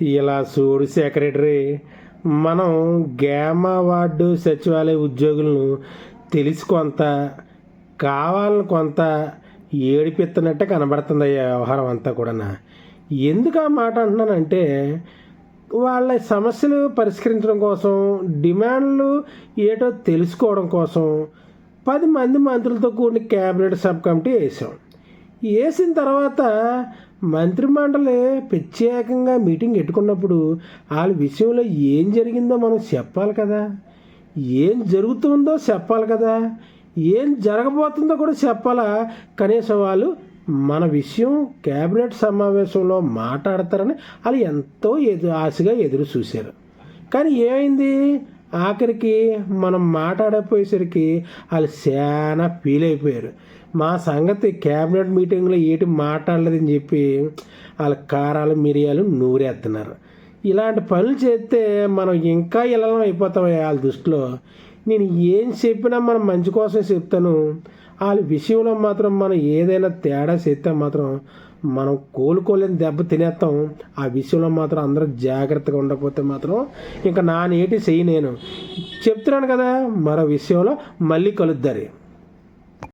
ఇలా చూడు సెక్రటరీ మనం గేమా వార్డు సచివాలయ ఉద్యోగులను తెలిసి కొంత కావాలని కొంత ఏడిపిస్తున్నట్టే కనబడుతుంది ఆ వ్యవహారం అంతా కూడా ఎందుకు ఆ మాట అంటున్నానంటే వాళ్ళ సమస్యలు పరిష్కరించడం కోసం డిమాండ్లు ఏటో తెలుసుకోవడం కోసం పది మంది మంత్రులతో కూడిన క్యాబినెట్ సబ్ కమిటీ వేసాం. వేసిన తర్వాత మంత్రిమండలి ప్రత్యేకంగా మీటింగ్ పెట్టుకున్నప్పుడు వాళ్ళ విషయంలో ఏం జరిగిందో మనం చెప్పాలి కదా. ఏం జరుగుతుందో చెప్పాలి కదా. ఏం జరగబోతుందో కూడా చెప్పాలా. కనీసం వాళ్ళు మన విషయం కేబినెట్ సమావేశంలో మాట్లాడతారని వాళ్ళు ఎంతో ఎదు ఆశగా ఎదురు చూశారు. కానీ ఏమైంది? ఆఖరికి మనం మాట్లాడకపోయేసరికి వాళ్ళు చాలా ఫీల్ అయిపోయారు. మా సంగతి క్యాబినెట్ మీటింగ్లో ఏటి మాట్లాడలేదని చెప్పి వాళ్ళ కారాలు మిరియాలు నూరేస్తున్నారు ఇలాంటి పనులు చేస్తే మనం ఇంకా ఇలా అయిపోతాం వాళ్ళ దృష్టిలో. నేను ఏం చెప్పినా మనం మంచి కోసం చెప్తాను. వాళ్ళ విషయంలో మాత్రం మనం ఏదైనా తేడా చేస్తే మాత్రం మనం కోలుకోలేని దెబ్బ తినేస్తాం ఆ విషయంలో మాత్రం అందరూ జాగ్రత్తగా ఉండకపోతే మాత్రం ఇంకా నానేటి చెయ్యి నేను. చెప్తున్నాను కదా మరో విషయంలో మళ్ళీ కలుద్దారు